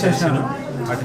చేశాను అటు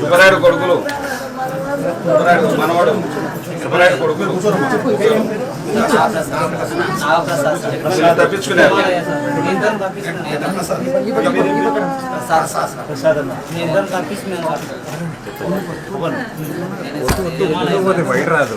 సుబ్బరాయుడు కొడుకులు. సుబ్బరాయుడు మనవాడు సుబ్బరాయుడు కొడుకులు. తప్పించుకున్నారు. బయట రాదు.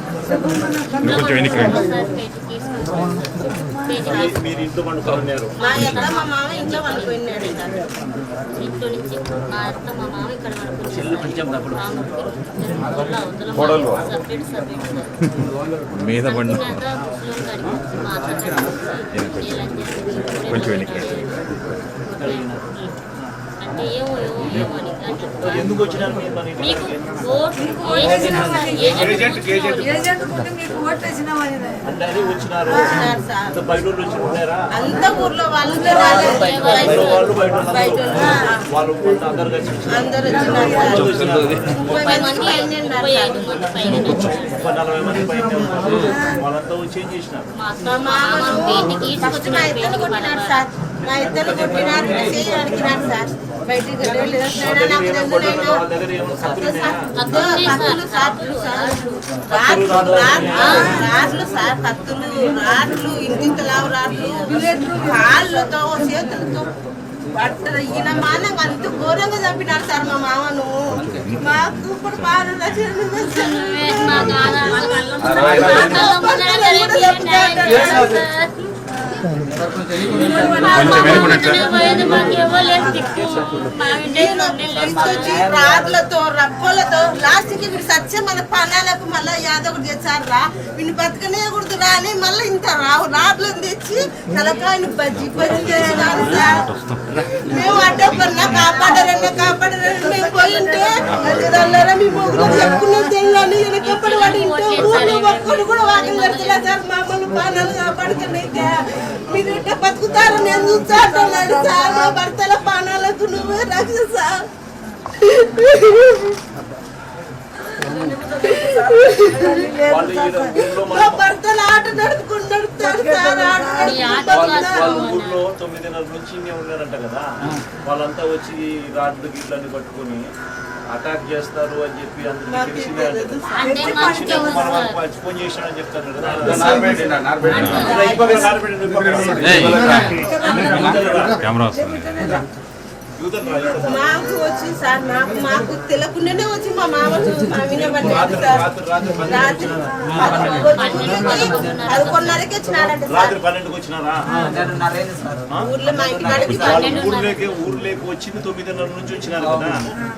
కొంచెం వెనక్కి మీరు ఇంట్లో పండుకోన్నారు మా అత్త మా మామ ఇంట్లో వండుకున్నాడు ఇంట్లో నుంచి మా అత్త మా మామ ఇక్కడ కోడలు. వండుకున్నాడు మీద బండి కొంచెం కొంచెం ఎందుకు వచ్చినారు మీకు అందరూ. బయట వాళ్ళంతా వచ్చి ఏం చేసినారు మా ఇద్దరు సార్. నా బయటికి కత్తులు కత్తులు సార్ కత్తులు రాడ్లు ఇంటింత లావు రాడ్లు కాళ్ళతో చేతులతో బట్టలు ఈయన మానం అంత ఘోరంగా చంపినారు సార్ మా మామను మాకు ఇప్పుడు బాగా రాడ్లతో రప్పలతో లాస్ట్కి మీరు సత్య మన పనాలకు మళ్ళీ యాదవుడు తెచ్చారు రా వీడిని బతకనే కుడుతురా అని మళ్ళీ ఇంత రావు రాడ్లను తెచ్చి తలకాయని బజ్జి బజ్జి చేసినారు సార్ మేము అడ్డపడినా కాపాడరన్నా కాపాడరని మేము పోయింటే అల్లరా మీ మొగ్గులు తెల్లని వెనకప్పటి వాడి ఇంట్లో ఊళ్ళో ఒక్కడు కూడా వాకింగ్ కడుతున్నా సార్. మమ్మల్ని పానాలు కాపాడుకునైతే మీరు ఇట్లా బతుకుతారు నేను చూస్తా అంటున్నాడు సార్. మా భర్తల పానాలకు నువ్వే రక్ష సార్. భర్తలు ఆట నడుపుకుని నడుపుతారు సార్. ఆట నుంచి ఉన్నారంట కదా. వాళ్ళంతా వచ్చి రాడ్లు గిట్లని పట్టుకొని అటాక్ చేస్తారు అని చెప్పి అందరికి తెలిసిందే ఫోన్ చేశాడని చెప్తారు కదా కెమెరా వస్తుంది. మాకు వచ్చి సార్ మాకు మాకు తెలియకుండానే వచ్చి మా మామ వినబడ్డాడు సార్. రాత్రి పదకొండున్నరకి వచ్చినాడంట సార్. రాత్రి పన్నెండుకి వచ్చినారా? ఊర్లో మా ఇంటి కాడికి వాళ్ళు ఊర్లోకి ఊర్లోకి వచ్చింది తొమ్మిదిన్నర నుంచి వచ్చినారు కదా.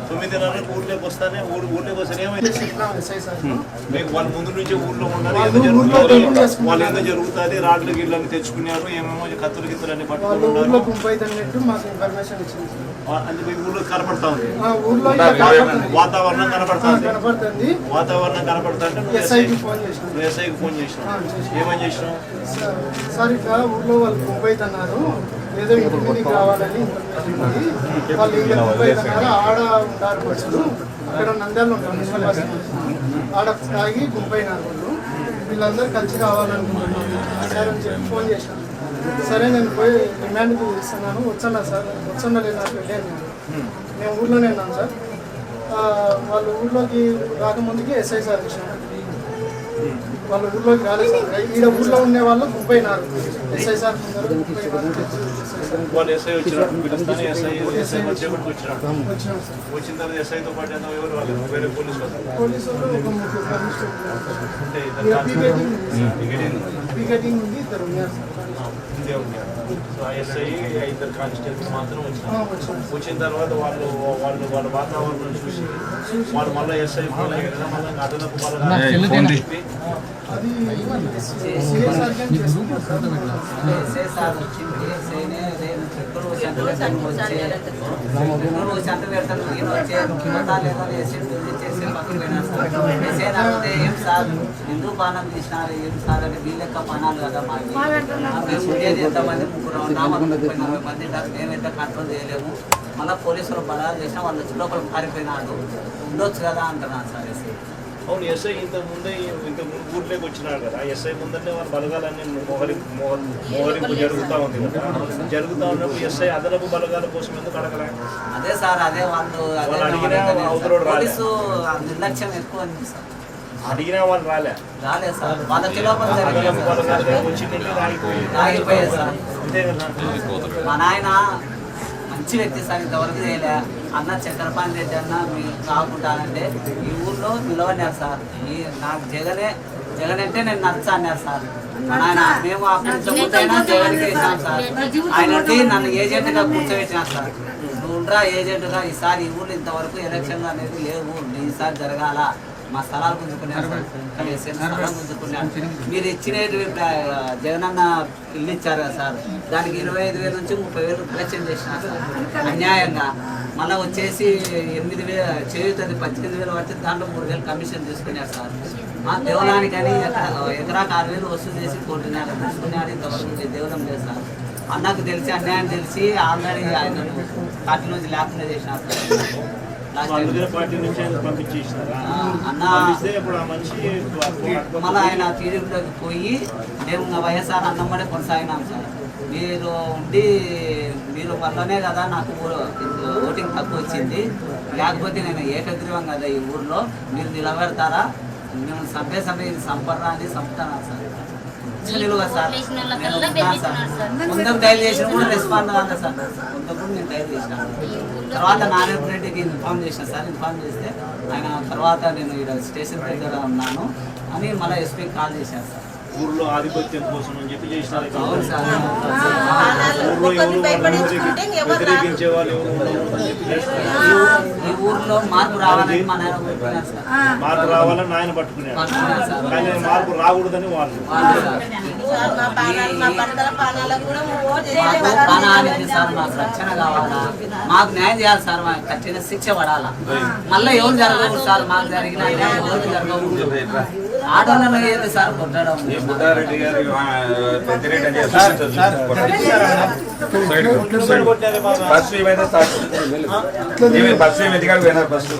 తొమ్మిదిన్నర ఊర్లోకి వస్తానే ఊరు ఊర్లోకి వస్తానే ఏమైంది మీకు వాళ్ళ ముందు నుంచి ఊర్లో ఉన్నారు ఏదో జరుగుతుంది. వాళ్ళు ఏదో జరుగుతుంది రాడ్లు గిడ్లని తెచ్చుకున్నారు ఏమేమో కత్తులు గిత్తులు అన్ని మాకు ఇన్ఫర్మేషన్ ఇచ్చింది అది మీ ఊర్లో కనపడతా ఉంది. వాతావరణం కనపడతా ఉంది. వాతావరణం కనపడతా అంటే ఎస్ఐకి ఫోన్ చేసిన. ఎస్ఐకి ఫోన్ ఏమని చేసినావు? సార్ సార్ ఇట్లా ఊర్లో వాళ్ళు ఏదో ఇంటి మీదకి రావాలని వాళ్ళు ఇంకా ఆడ ఉంటారు బస్సులు అక్కడ నంద్యాలలో బస్ ఆడ తాగి గుంపు అయినారు వాళ్ళు. వీళ్ళందరూ కలిసి రావాలనుకుంటున్నారు. సరే అని చెప్పి ఫోన్ చేశాను సరే నేను పోయి రిమాండ్కి ఇస్తున్నాను వచ్చాను సార్. వచ్చాను లేదు నాకు వెళ్ళాను నేను నేను ఊర్లోనే ఉన్నాను సార్. ఆ, వాళ్ళు ఊర్లోకి రాకముందుకి ఎస్ఐ సార్ ఇచ్చాను వాళ్ళు ఊర్లోకి రాలేదు సార్. ఈడ ఊర్లో ఉండే వాళ్ళు ముప్పై నాలుగు. ఎస్ఐ సార్ వాళ్ళు ఎస్ఐ పిలుస్తానే ఎస్ఐ ఎస్ఐ వచ్చేప్పటికి వచ్చినట్టు వచ్చినాం సార్. వచ్చిన తర్వాత ఎస్ఐతో పాటు ఎంత ఎవరు వాళ్ళు? వేరే పోలీసు వాళ్ళు? పోలీసు ఒక ముగ్గురు పీకెటింగ్ ఉంది ఇద్దరు ఉన్నారు సార్. ఇదే ఉన్నారు సో ఎస్ఐ ఇద్దరు కానిస్టేబుల్స్ మాత్రం ఆ, వచ్చినారు వచ్చినాం తర్వాత వాళ్ళు వాళ్ళు వాళ్ళ వాతావరణం చూసి వాళ్ళు మళ్ళీ ఎస్ఐ మళ్ళీ అదనపు పెడతాను నేను వచ్చే ఎస్ఐ అడిగితే ఏం సార్? ఎందుకు తీసినారు? ఏం సార్? అంటే మీ లెక్క పనాలు కదా మాకు మేము ఉండేది ఎంతమంది ముగ్గురు ఉన్నాము ముప్పై నలభై మంది ఉన్నారు. మేము ఎంత కంట్రోల్ చేయలేము. మళ్ళీ పోలీసులు బలాలు చేసినా వాళ్ళు వచ్చి లోపల పారిపోయినాడు ఉండొచ్చు కదా అంటున్నాను సార్ అవును ఎస్ఐ ఇంత ముందే ఇంత ముందు ఊర్లోకి వచ్చినాడు కదా. ఎస్ఐ ముందరనే వాళ్ళ బలగాలన్నీ మొహరి మోహరింపు జరుగుతూ ఉంది కదా. జరుగుతూ ఉన్నప్పుడు ఎస్ఐ అదనపు బలగాల కోసం ఎందుకు అడగలే? అదే సార్ అదే వాళ్ళు వాళ్ళు అడిగినా అదే అవతలోడు రాలే. పోలీసు నిర్లక్ష్యం ఎక్కువ అడిగినా వాళ్ళు రాలే. రాలేదు సార్. రాగిపోయింది. ఆగిపోయేది సార్. మా నాయన మంచి వ్యక్తి సార్ ఇంతవరకు చేయలే. అన్న చక్రపాణి రెడ్డి అన్న మీరు కాకుంటానంటే ఈ ఊర్లో నిలవన్నారు సార్. ఈ నాకు జగనే జగన్ అంటే నేను నచ్చ అన్నారు సార్. మా నాయన మేము నుంచి ముందైనా జగన్కి వేసాం సార్. ఆయన నన్ను ఏజెంట్గా కూర్చోబెట్టినారు సార్. నువ్వు ఉండరా ఏజెంట్గా ఈసారి ఈ ఊర్లో ఇంతవరకు ఎలక్షన్లు అనేది లేవు. ఈసారి జరగాల. మా స్థలాలు గుంజుకున్నారు స్థలం గుంజుకున్నారు. మీరు ఇచ్చిన జగనన్న ఇల్లు ఇచ్చారు కదా సార్. దానికి ఇరవై ఐదు వేల నుంచి ముప్పై వేలు కలెక్షన్ చేసినారు సార్. అన్యాయంగా. మళ్ళీ వచ్చేసి ఎనిమిది వేలు చేయుతుంది పద్దెనిమిది వేలు పడితే దాంట్లో మూడు వేలు కమిషన్ తీసుకున్నారు సార్. మా దేవలానికని ఎకరా ఎకరాకు ఆరు వేలు వసూలు చేసి కొట్టినాడు తీసుకున్నాడు ఇంతవరకు దేవలం లేదు సార్. అన్నకు తెలిసి అన్యాయం తెలిసి ఆల్రెడీ ఆయన పార్టీ నుంచి లేకుండా చేసినారు సార్. మళ్ళీ ఆయన టీడీపీలోకి పోయి మేము వైఎస్ఆర్ అన్నమ్మడే కొనసాగినాం సార్. మీరు ఉండి మీరు వల్లనే కదా నాకు ఊరు- ఓటింగ్ తక్కువ వచ్చింది. లేకపోతే నేను ఏకగ్రీవం కదా ఈ ఊర్లో. మీరు నిలబెడతారా? మేము సభ్య సభ్య సంపర్రా అని చంపుతాను సార్. నిలువ సార్. ముందుకు డైల్ చేసిన కూడా రెస్పాండ్ కాదు సార్. ముందుకు కూడా నేను డైల్ తర్వాత నారాయణ రెడ్డికి ఇన్ఫార్మ్ చేసిన సార్. ఇన్ఫార్మ్ చేస్తే ఆయన తర్వాత నేను ఇక్కడ స్టేషన్ దగ్గర ఉన్నాను అని మళ్ళీ ఎస్పీ కాల్ చేశాను సార్. ఊర్లో ఆధిపత్యం కోసం అని చెప్పి చేసినారు. ఊర్లో ఎవరు. వ్యతిరేకించే వాళ్ళు ఎవరు చెప్పి ఊర్లో మార్పు రావాలని మార్పు ఆయన పట్టుకున్నాడు పట్టుకున్నారు. సార్. కానీ మార్పు రాకూడదని వాళ్ళు. మాకు న్యాయం చేయాలి సార్ మాకు కఠిన శిక్ష పడాలా? మళ్ళీ ఎవరు జరగకూడదు సార్ మాకు జరిగిన అన్యాయం ఎవరు జరగకూడదు. ఆటోలలో ఏది సార్ కొట్టడం. ఈ బుద్ధారెడ్డి గారు పెద్దిరెడ్డి. ఫస్ట్ ఈమె ఫస్ట్ ఏమి ఎదిగాడు పోయినారు ఫస్ట్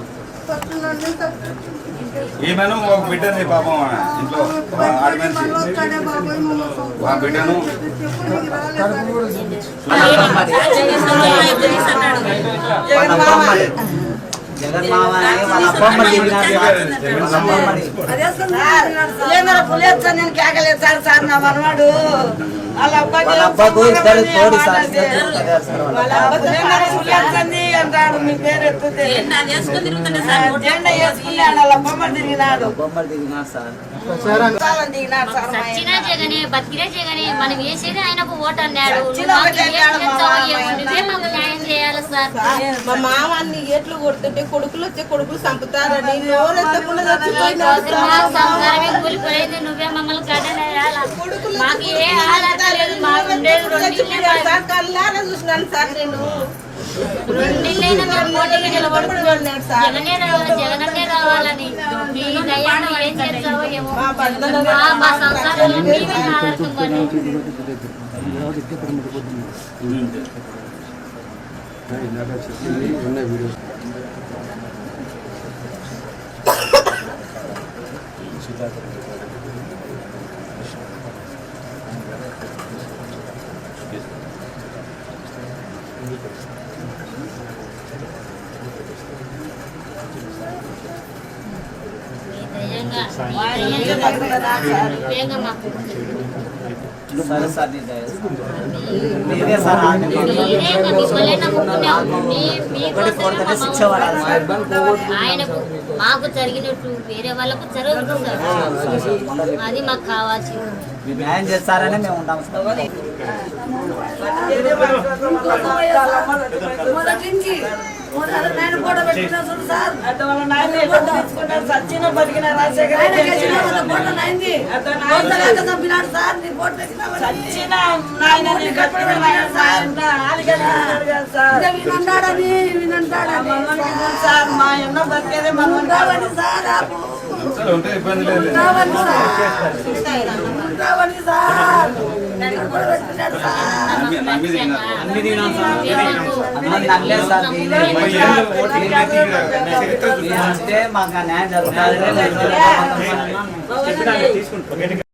ఈమెను ఒక బిడ్డని పాపం ఇంట్లో ఆడి మనిషి. ఆ బిడ్డను మామ. జగన్ మామ అని వాళ్ళ అబ్బమ్మ తిరిగినారు వాళ్ళ అబ్బమ్మని. లేదరా పులేస్తా నేను కేకలేదు సార్ సార్ నా మనవాడు. వాళ్ళ అబ్బాయి వాళ్ళ తోడు సార్ వాళ్ళ అబ్బాయి అంటాడు మీ పేరు ఎత్తుతే జెండా వేసుకున్నాడు వాళ్ళ అబ్బమ్మ తిరిగినాడు అబ్బమ్మలు తిరిగినారు సార్. చాలా దిగినాడు సార్ మా ఆయన. సచ్చినా జగనే బతికినా జగనే మనం వేసేది ఆయనకు ఓటు అన్నాడు. సచ్చినా మాకు ఒకటే ఏం అన్నాడు మా చేస్తావో మామ. ఏమో నువ్వే మాకు న్యాయం చేయాలి సార్. మా మామ అన్ని ఎట్లు కొడుతుంటే కొడుకులు వచ్చే కొడుకులు చంపుతారని కూలిపోయింది నువ్వే మమ్మల్ని మాకు ఏ ఆధారం లేదు మాకు చూసినాను సార్ నేను. రెండిళ్ళైనా మేము పోటీగా నిలబడుతున్నాం జగనే జగనన్నే రావాలని. మీ దయ్యాన్ని ఏం చేస్తావో ఏమో. మా సంసారంలో మీరే ఆధారపడి ఈ సరే సార్. మీరే సార్ శిక్ష పడాలి. ఆయనకు మాకు జరిగినట్టు వేరే వాళ్ళకు జరగదు సార్ అది మాకు కావాల్సింది మీరు న్యాయం చేస్తారని మేము ఉంటాం సార్ మొదటించి నేను చూడు సార్ బతికిన రాజశేఖర చంపినాడు సార్ నీ వినుంటాడని, వినుంటాడని సార్ మా అన్న బతికేదే ఉంటావని సార్ చరిత్ర మాకు న్యాయం జరుగుతుంది.